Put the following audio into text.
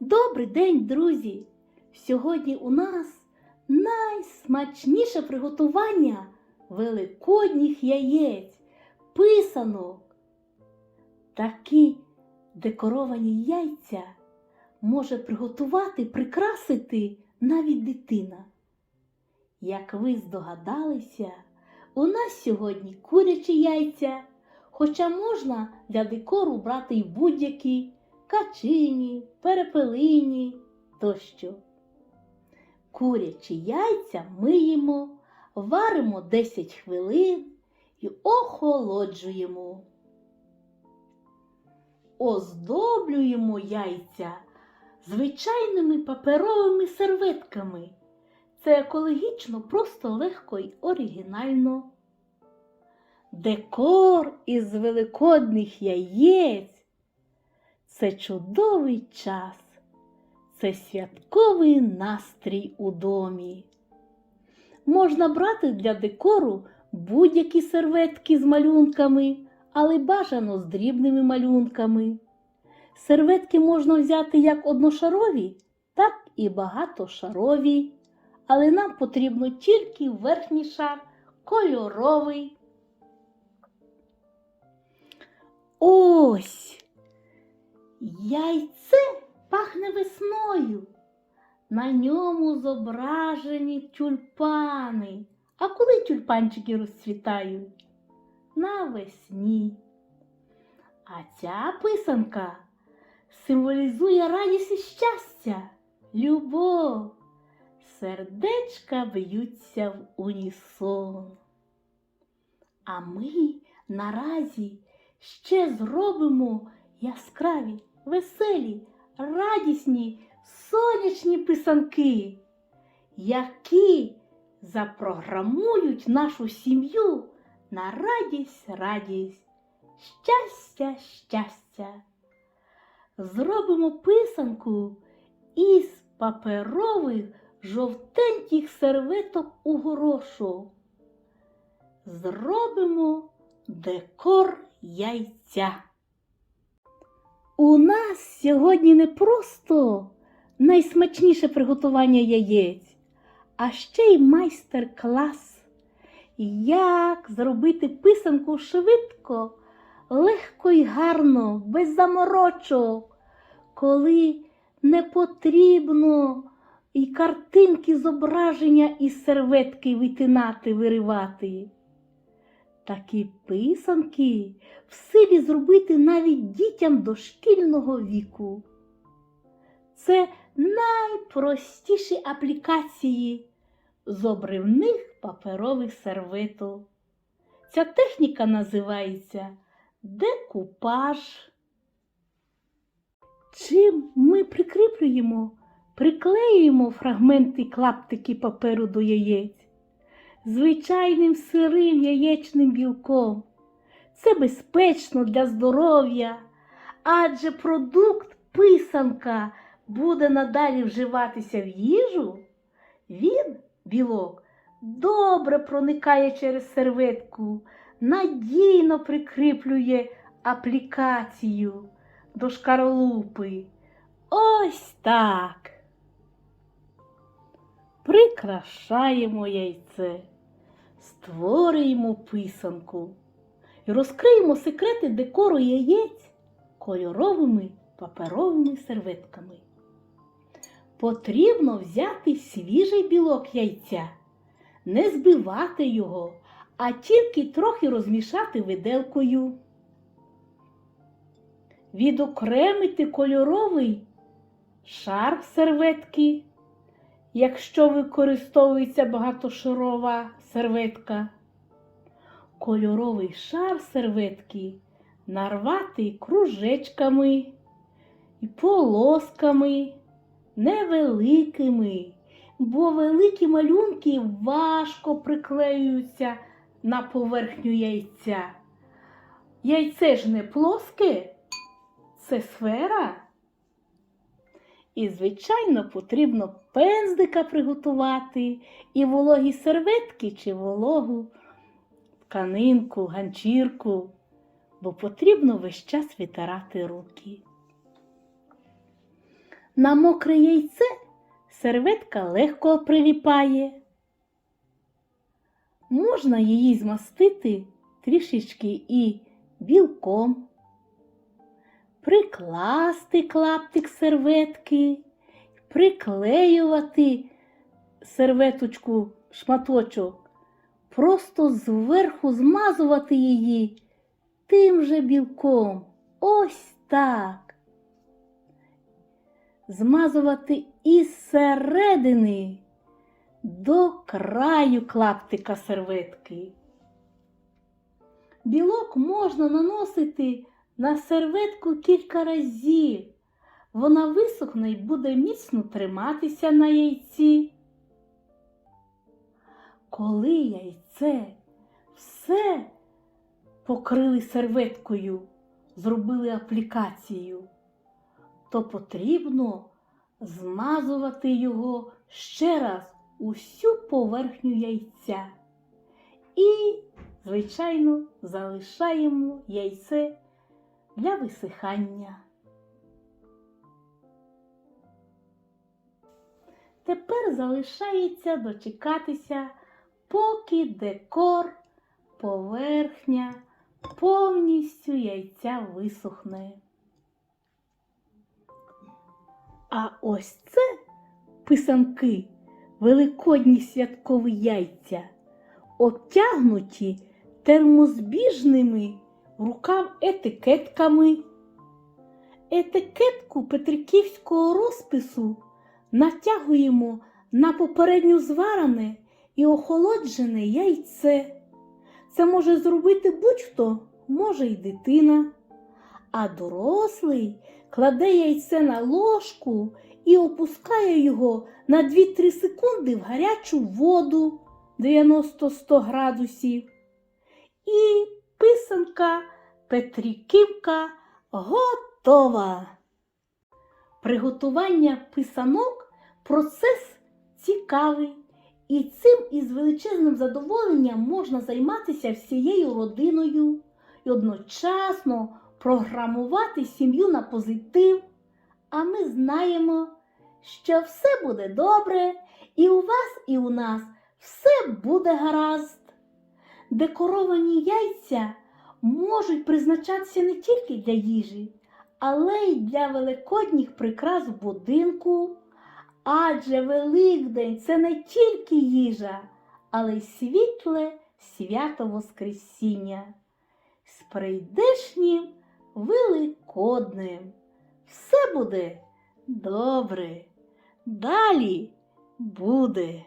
Добрий день, друзі! Сьогодні у нас найсмачніше приготування великодніх яєць, писанок. Такі декоровані яйця може приготувати, прикрасити навіть дитина. Як ви здогадалися, у нас сьогодні курячі яйця, хоча можна для декору брати й будь-які качині, перепелині тощо. Курячі яйця миємо, варимо 10 хвилин і охолоджуємо. Оздоблюємо яйця звичайними паперовими серветками. Це екологічно, просто легко й оригінально. Декор із великодних яєць це чудовий час, це святковий настрій у домі. Можна брати для декору будь-які серветки з малюнками, але бажано з дрібними малюнками. Серветки можна взяти як одношарові, так і багатошарові, але нам потрібно тільки верхній шар кольоровий. Ось яйце пахне весною. На ньому зображені тюльпани. А коли тюльпанчики розцвітають? Навесні. А ця писанка символізує радість і щастя, любов. Сердечка б'ються в унісон. А ми наразі ще зробимо яскраві, веселі, радісні, сонячні писанки, які запрограмують нашу сім'ю на радість, радість, щастя, щастя. Зробимо писанку із паперових жовтеньких серветок у горошок. Зробимо декор яйця. У нас сьогодні не просто найсмачніше приготування яєць, а ще й майстер-клас. Як зробити писанку швидко, легко і гарно, без заморочок, коли не потрібно і картинки зображення із серветки витинати, виривати. Такі писанки в силі зробити навіть дітям дошкільного віку. Це найпростіші аплікації з обривних паперових серветок. Ця техніка називається декупаж. Чим ми прикріплюємо, приклеюємо фрагменти клаптики паперу до яєць звичайним сирим яєчним білком. Це безпечно для здоров'я, адже продукт писанка буде надалі вживатися в їжу, він, білок, добре проникає через серветку, надійно прикріплює аплікацію до шкаролупи. Ось так. Прикрашаємо яйце створюємо писанку і розкриємо секрети декору яєць кольоровими паперовими серветками. Потрібно взяти свіжий білок яйця, не збивати його, а тільки трохи розмішати виделкою. Відокремити кольоровий шар серветки якщо використовується багатошарова серветка. Кольоровий шар серветки нарвати кружечками і полосками невеликими, бо великі малюнки важко приклеюються на поверхню яйця. Яйце ж не плоске, це сфера. І, звичайно, потрібно пензлика приготувати і вологі серветки чи вологу тканинку, ганчірку, бо потрібно весь час витирати руки. На мокре яйце серветка легко приліпає. Можна її змастити трішечки і білком, прикласти клаптик серветки, приклеювати серветочку шматочок, просто зверху змазувати її тим же білком. Ось так. Змазувати із середини до краю клаптика серветки. Білок можна наносити на серветку кілька разів. Вона висохне і буде міцно триматися на яйці. Коли яйце все покрили серветкою, зробили аплікацію, то потрібно змазувати його ще раз усю поверхню яйця. І, звичайно, залишаємо яйце для висихання. Тепер залишається дочекатися, поки декор, поверхня повністю яйця висохне. А ось це писанки, великодні святкові яйця, обтягнуті термозбіжними рукав етикетками. Етикетку петриківського розпису натягуємо на попередньо зварене і охолоджене яйце. Це може зробити будь-хто, може й дитина. А дорослий кладе яйце на ложку і опускає його на 2-3 секунди в гарячу воду 90-100 градусів. І писанка Петриківка готова. Приготування писанок процес цікавий, і цим із величезним задоволенням можна займатися всією родиною і одночасно програмувати сім'ю на позитив. А ми знаємо, що все буде добре, і у вас, і у нас все буде гаразд. Декоровані яйця можуть призначатися не тільки для їжі, але й для великодніх прикрас в будинку. Адже Великдень це не тільки їжа, але й світле свято Воскресіння. З прийдешнім Великоднем. Все буде добре. Далі буде.